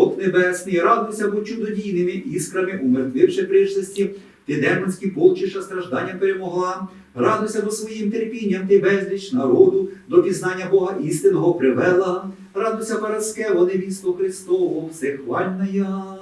потоп небесний, радуйся, бо чудодійними іскрами, умертвивши пришлисті, ти демонські полчища страждання перемогла. Радуйся, бо своїм терпінням ти безліч народу до пізнання Бога істинного привела. Радуйся, Параскево, невісту Христову, всехвальна я.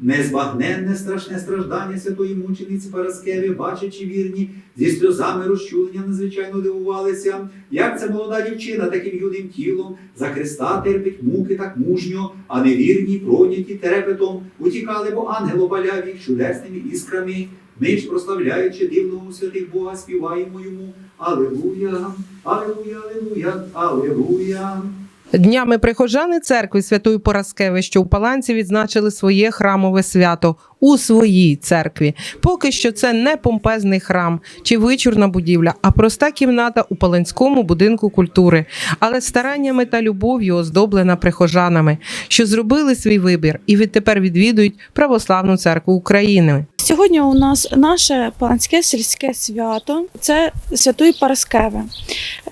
Незбагненне страшне страждання святої мучениці Параскеви, бачачи вірні, зі сльозами розчулення надзвичайно дивувалися, як ця молода дівчина таким юним тілом за Христа терпить муки так мужньо, а невірні, проняті терепетом, утікали, бо ангел обаляв чудесними іскрами. Ми ж, прославляючи дивного святих Бога, співаємо йому Алелуя, Алелуя, Алелуя, Алелуя. Днями прихожани церкви Святої Пораскеви, що в Паланці відзначили своє храмове свято у своїй церкві. Поки що це не помпезний храм чи вичурна будівля, а проста кімната у Паланському будинку культури, але стараннями та любов'ю оздоблена прихожанами, що зробили свій вибір і відтепер відвідують православну церкву України. Сьогодні у нас наше паланське сільське свято це Святої Параскеви.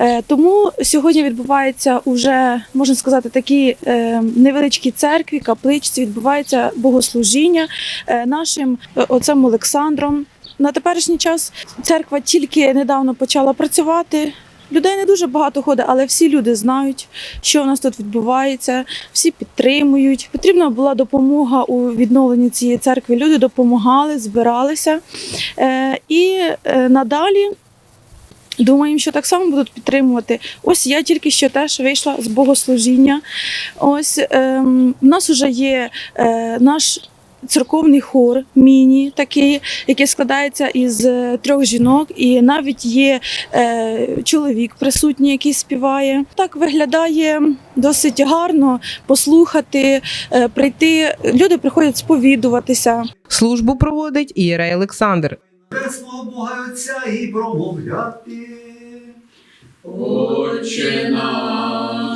Е, Тому сьогодні відбувається уже, можна сказати, такі е, невеличкі церкві, капличці, відбувається богослужіння е, нашим отцем Олександром. На теперішній час церква тільки недавно почала працювати. Людей не дуже багато ходить, але всі люди знають, що у нас тут відбувається, всі підтримують. Потрібна була допомога у відновленні цієї церкви. Люди допомагали, збиралися. Е, і е, надалі думаємо, що так само будуть підтримувати. Ось я тільки що теж вийшла з богослужіння. Ось ем, в нас вже є е, наш. Церковний хор міні такий, який складається із е, трьох жінок, і навіть є е, чоловік присутній, який співає. Так виглядає досить гарно послухати, е, прийти. Люди приходять сповідуватися. Службу проводить ієрей Олександр. Небесного Бога Отця і промовляти. Отче наш,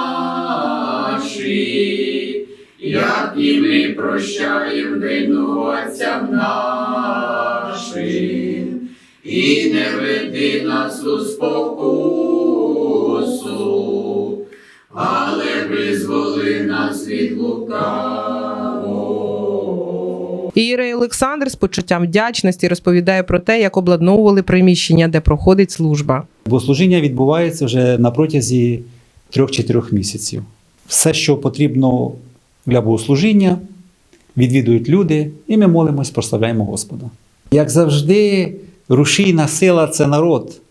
наші, як і ми прощаємо винуватцям нашим, і не веди нас у спокусу, але визволи нас від лукавого. Ієрей Олександр з почуттям вдячності розповідає про те, як обладновували приміщення, де проходить служба. Богослужіння відбувається вже на протязі трьох-чотирьох місяців. Все, що потрібно для богослужіння, відвідують люди, і ми молимось, прославляємо Господа. Як завжди, рушійна сила це народ.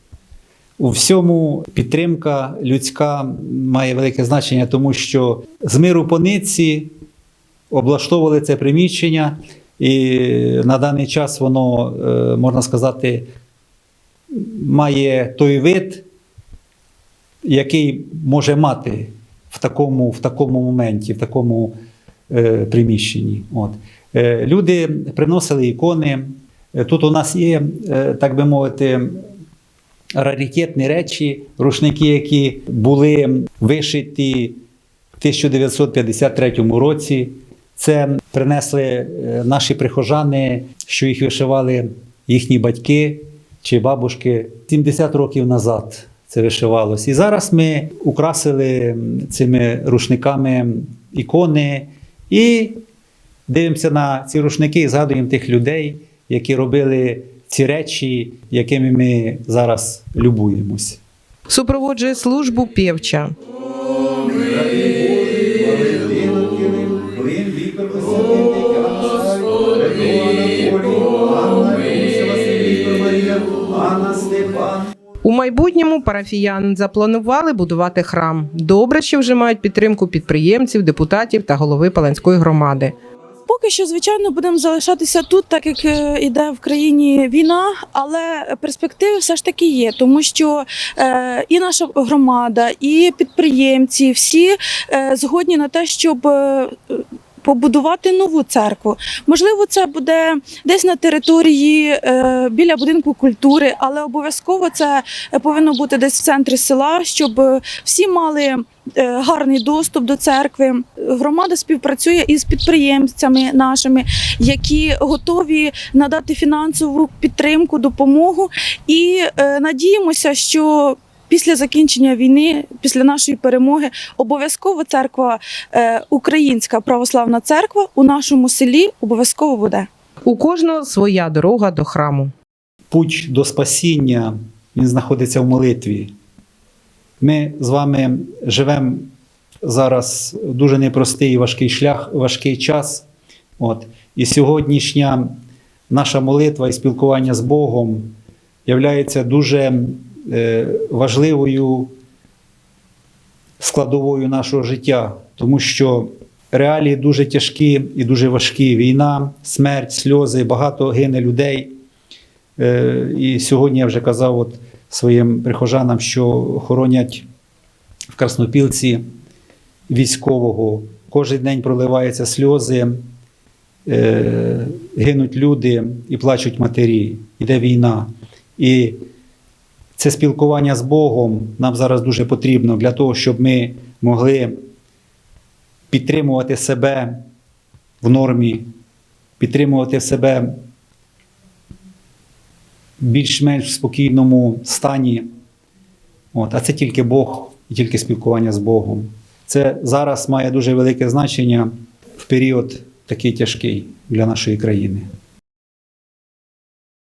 У всьому підтримка людська має велике значення, тому що з миру по нитці облаштовували це приміщення, і на даний час воно, е, можна сказати, має той вид, який може мати в такому, в такому моменті, в такому е, приміщенні. От. Е, люди приносили ікони. Е, Тут у нас є, е, так би мовити, раритетні речі, рушники, які були вишиті в 1953 році. Це принесли е, наші прихожани, що їх вишивали їхні батьки чи бабушки 70 років назад. Це вишивалось. І зараз ми украсили цими рушниками ікони і дивимося на ці рушники і згадуємо тих людей, які робили ці речі, якими ми зараз любуємось. Супроводжує службу пєвча. Парафіяни запланували будувати храм. Добре, що вже мають підтримку підприємців, депутатів та голови Паланської громади. Поки що, звичайно, будемо залишатися тут, так як е, іде в країні війна, але перспективи все ж таки є, тому що е, і наша громада, і підприємці всі е, згодні на те, щоб. Побудувати нову церкву. Можливо, це буде десь на території е, біля будинку культури, але обов'язково це повинно бути десь в центрі села, щоб всі мали е, гарний доступ до церкви. Громада співпрацює із підприємцями нашими, які готові надати фінансову підтримку, допомогу. І е, надіємося, що після закінчення війни, після нашої перемоги, обов'язково церква, е, Українська православна церква у нашому селі обов'язково буде. У кожного своя дорога до храму. Путь до спасіння він знаходиться в молитві. Ми з вами живемо зараз в дуже непростий і важкий шлях, важкий час. От. І сьогоднішня наша молитва і спілкування з Богом являється дуже важливою складовою нашого життя, тому що реалії дуже тяжкі і дуже важкі. Війна, смерть, сльози, багато гине людей. Е, І сьогодні я вже казав от своїм прихожанам, що хоронять в Краснопілці військового. Кожен день проливаються сльози, е, гинуть люди і плачуть матері. Іде війна. І це спілкування з Богом нам зараз дуже потрібно для того, щоб ми могли підтримувати себе в нормі, підтримувати себе більш-менш в спокійному стані. От, а це тільки Бог і тільки спілкування з Богом. Це зараз має дуже велике значення в період такий тяжкий для нашої країни.